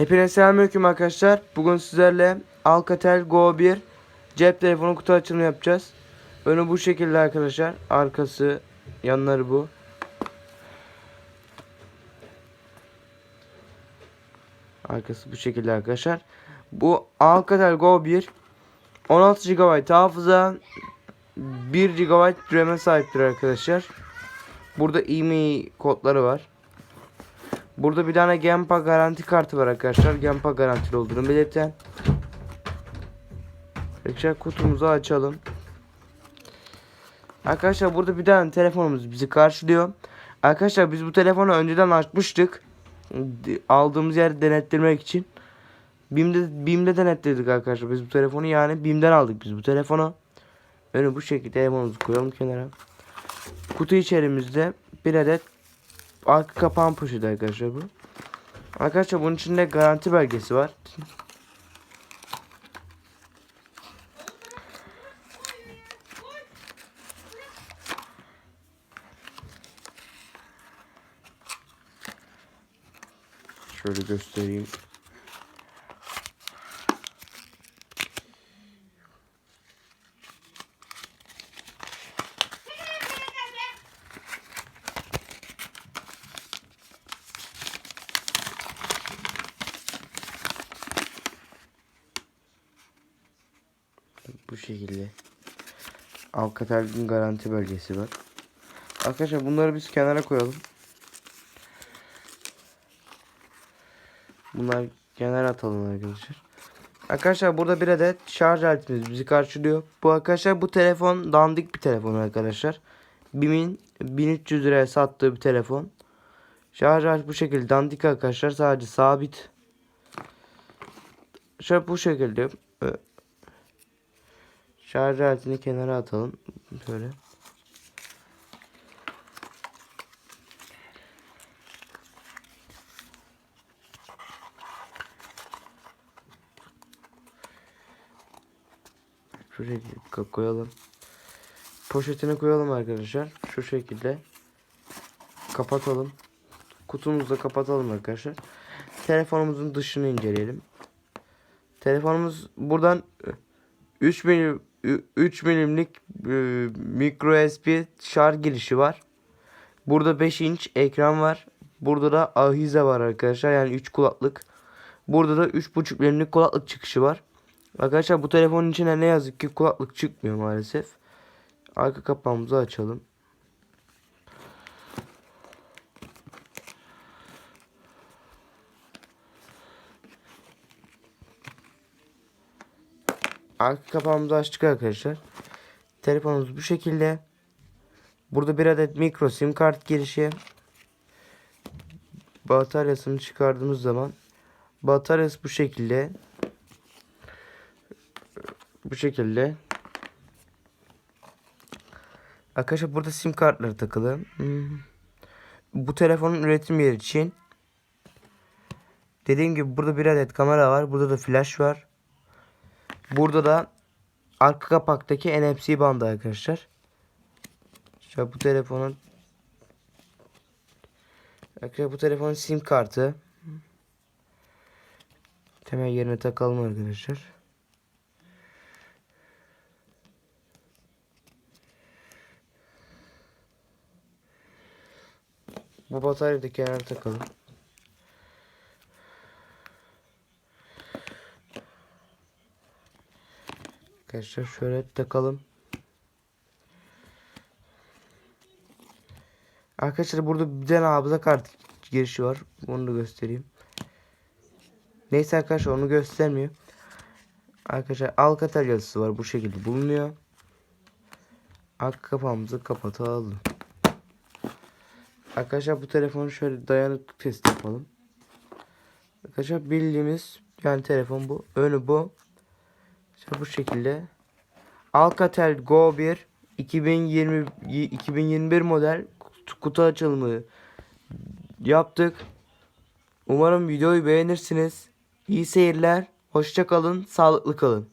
Hepinize selamünaleyküm arkadaşlar. Bugün sizlerle Alcatel Go 1 cep telefonu kutu açılımı yapacağız. Önü bu şekilde arkadaşlar. Arkası, yanları bu. Arkası bu şekilde arkadaşlar. Bu Alcatel Go 1 16 GB hafıza 1 GB RAM'e sahiptir arkadaşlar. Burada IMEI kodları var. Burada bir tane Gempa garanti kartı var arkadaşlar. Gempa garantili olduğunu belirten. Arkadaşlar kutumuzu açalım. Arkadaşlar burada bir tane telefonumuz bizi karşılıyor. Arkadaşlar biz bu telefonu önceden açmıştık. Aldığımız yeri denettirmek için. BİM'de, BİM'de denetledik arkadaşlar. Biz bu telefonu yani BİM'den aldık biz bu telefonu. Önü bu şekilde telefonumuzu koyalım kenara. Kutu içerimizde bir adet arka kapağın poşeti arkadaşlar bu. Arkadaşlar bunun içinde garanti belgesi var. Şöyle göstereyim. Bu şekilde. Alcatel'in garanti belgesi var. Arkadaşlar bunları biz kenara koyalım. Bunlar kenara atalım arkadaşlar. Arkadaşlar burada bir adet şarj aletimiz bizi karşılıyor. Bu arkadaşlar bu telefon dandik bir telefon arkadaşlar. BİM'in 1300 liraya sattığı bir telefon. Şarj aleti bu şekilde dandik arkadaşlar sadece sabit. Şöyle bu şekilde Ö- Şarj aletini kenara atalım. Böyle. Şuraya ko- koyalım. Poşetine koyalım arkadaşlar. Şu şekilde. Kapatalım. Kutumuzu da kapatalım arkadaşlar. Telefonumuzun dışını inceleyelim. Telefonumuz buradan 3 milim 3 milimlik e, micro USB şarj girişi var. Burada 5 inç ekran var. Burada da ahize var arkadaşlar. Yani 3 kulaklık. Burada da 3.5 milimlik kulaklık çıkışı var. Arkadaşlar bu telefonun içine ne yazık ki kulaklık çıkmıyor maalesef. Arka kapağımızı açalım. Arka kapağımızı açtık arkadaşlar. Telefonumuz bu şekilde. Burada bir adet mikro sim kart girişi. Bataryasını çıkardığımız zaman bataryası bu şekilde. Bu şekilde. Arkadaşlar burada sim kartları takılı. Hmm. Bu telefonun üretim yeri için. Dediğim gibi burada bir adet kamera var. Burada da flash var. Burada da arka kapaktaki NFC bandı arkadaşlar. İşte bu telefonun Arkadaşlar bu telefonun sim kartı. Hemen yerine takalım arkadaşlar. Bu bataryayı da kenara takalım. Arkadaşlar şöyle takalım. Arkadaşlar burada bir tane hafıza kart girişi var. Onu da göstereyim. Neyse arkadaşlar onu göstermiyor. Arkadaşlar Alcatel yazısı var. Bu şekilde bulunuyor. Arka kapağımızı kapatalım. Arkadaşlar bu telefonu şöyle dayanıklık testi yapalım. Arkadaşlar bildiğimiz yani telefon bu. Önü bu. İşte bu şekilde. Alcatel Go 1 2020 2021 model kutu- açılımı yaptık. Umarım videoyu beğenirsiniz. İyi seyirler. Hoşça kalın, sağlıklı kalın.